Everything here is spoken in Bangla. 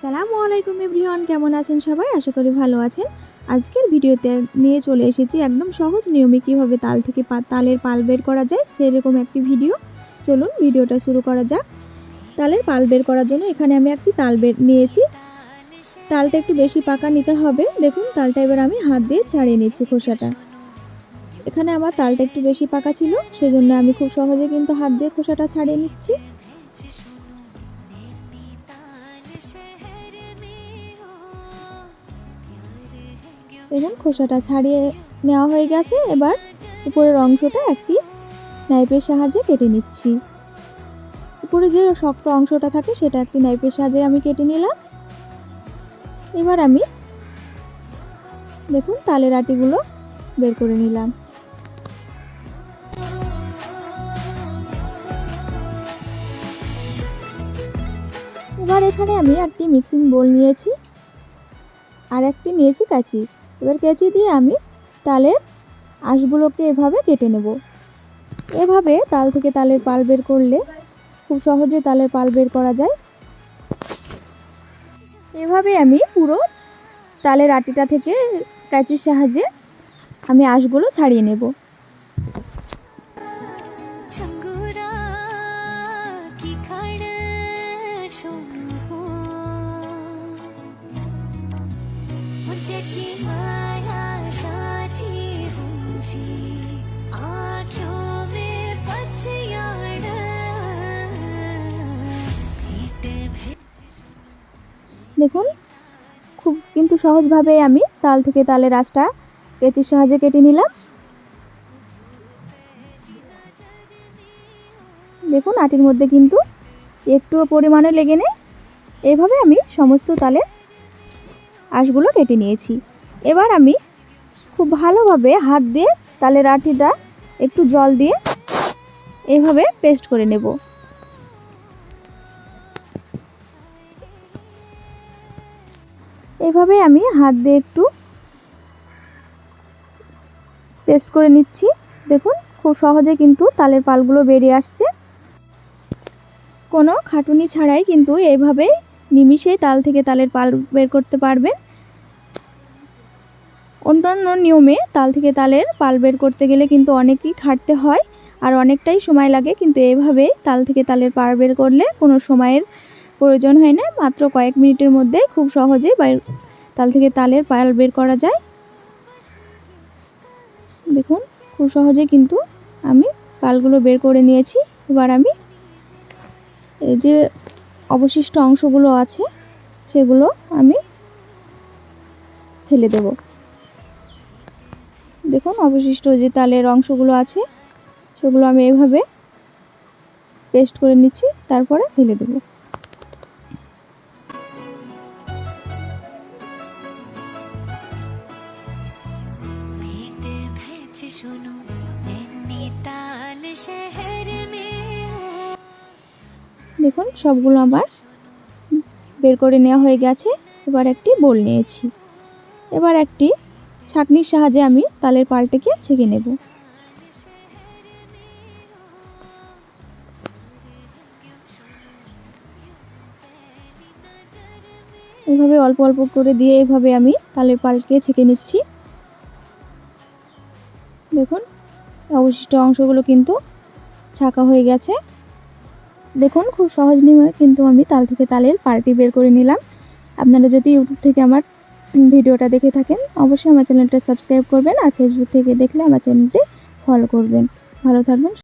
আসসালামু আলাইকুম এভরিওয়ান, কেমন আছেন সবাই? আশা করি ভালো আছেন। আজকের ভিডিওতে নিয়ে চলে এসেছি একদম সহজ নিয়মে কীভাবে তাল থেকে তালের পাল বের করা যায়, সেরকম একটি ভিডিও। চলুন ভিডিওটা শুরু করা যাক। তালের পাল বের করার জন্য এখানে আমি একটি তাল বের নিয়েছি। তালটা একটু বেশি পাকা নিতে হবে। দেখুন, তালটা এবার আমি হাত দিয়ে ছাড়িয়ে নিচ্ছি খোসাটা। এখানে আমার তালটা একটু বেশি পাকা ছিল, সেজন্য আমি খুব সহজে কিন্তু হাত দিয়ে খোসাটা ছাড়িয়ে নিচ্ছি। দেখুন খোসাটা ছাড়িয়ে নেওয়া হয়ে গেছে। এবার উপরের অংশটা একটি নাইফের সাহায্যে কেটে নিচ্ছি। উপরে যে শক্ত অংশটা থাকে, সেটা একটি নাইফের সাহায্যে আমি কেটে নিলাম। এবার আমি দেখুন, তালের আটিগুলো বের করে নিলাম। এবার এখানে আমি একটি মিক্সিং বোল নিয়েছি আর একটি নিয়েছি কাঁচি। এবার কেচি দিয়ে আমি তালের আঁশগুলোকে এভাবে কেটে নেব। এভাবে তাল থেকে তালের পাল বের করলে খুব সহজে তালের পাল বের করা যায়। এভাবে আমি পুরো তালের আটিটা থেকে কাঁচির সাহায্যে আমি আঁশগুলো ছাড়িয়ে নেব। দেখুন, খুব কিন্তু সহজভাবে আমি তাল থেকে তালের আঁশটা কেচির সাহায্যে কেটে নিলাম। দেখুন, আটির মধ্যে কিন্তু একটুও পরিমাণে লেগে নেই। এইভাবে আমি সমস্ত তালের আঁশগুলো কেটে নিয়েছি। এবার আমি খুব ভালোভাবে হাত দিয়ে তালের আটিটা একটু জল দিয়ে এইভাবে পেস্ট করে নেব। এভাবে আমি হাত দিয়ে একটু পেস্ট করে নিচ্ছি। দেখুন, খুব সহজে কিন্তু তালের পালগুলো বেরিয়ে আসছে। কোনো খাটুনি ছাড়াই কিন্তু এইভাবে নিমিষেই তাল থেকে তালের পাল বের করতে পারবেন। অন্যান্য নিয়মে তাল থেকে তালের পাল বের করতে গেলে কিন্তু অনেকই খাটতে হয় আর অনেকটাই সময় লাগে, কিন্তু এভাবে তাল থেকে তালের পাল বের করলে কোনো সময়ের প্রয়োজন হয় না। মাত্র কয়েক মিনিটের মধ্যে খুব সহজেই তাল থেকে তালের পাল বের করা যায়। দেখুন, খুব সহজে কিন্তু আমি পালগুলো বের করে নিয়েছি। এবার আমি এই যে অবশিষ্ট অংশগুলো আছে, সেগুলো আমি ফেলে দেব। দেখুন, অবশিষ্ট যে তালের অংশগুলো আছে, সেগুলো আমি এভাবে পেস্ট করে নিচ্ছি, তারপরে ফেলে দেব। শোনো তাল শহর দেখুন, সবগুলো আমার বের করে নেওয়া হয়ে গেছে। এবার একটি বোল নিয়েছি। এবার একটি ছাঁকনির সাহায্যে আমি তালের পালটাকে ছেঁকে নেব। এভাবে অল্প অল্প করে দিয়ে এভাবে আমি তালের পালকে ছেঁকে নিচ্ছি। দেখুন, অবশিষ্ট অংশগুলো কিন্তু ছাঁকা হয়ে গেছে। দেখুন, খুব সহজ নিয়মে কিন্তু আমি তাল থেকে তালের পার্টি বের করে নিলাম। আপনারা যদি ইউটিউব থেকে আমার ভিডিওটা দেখে থাকেন, অবশ্যই আমার চ্যানেলটা সাবস্ক্রাইব করবেন আর ফেসবুক থেকে দেখলে আমার চ্যানেলটি ফলো করবেন। ভালো থাকবেন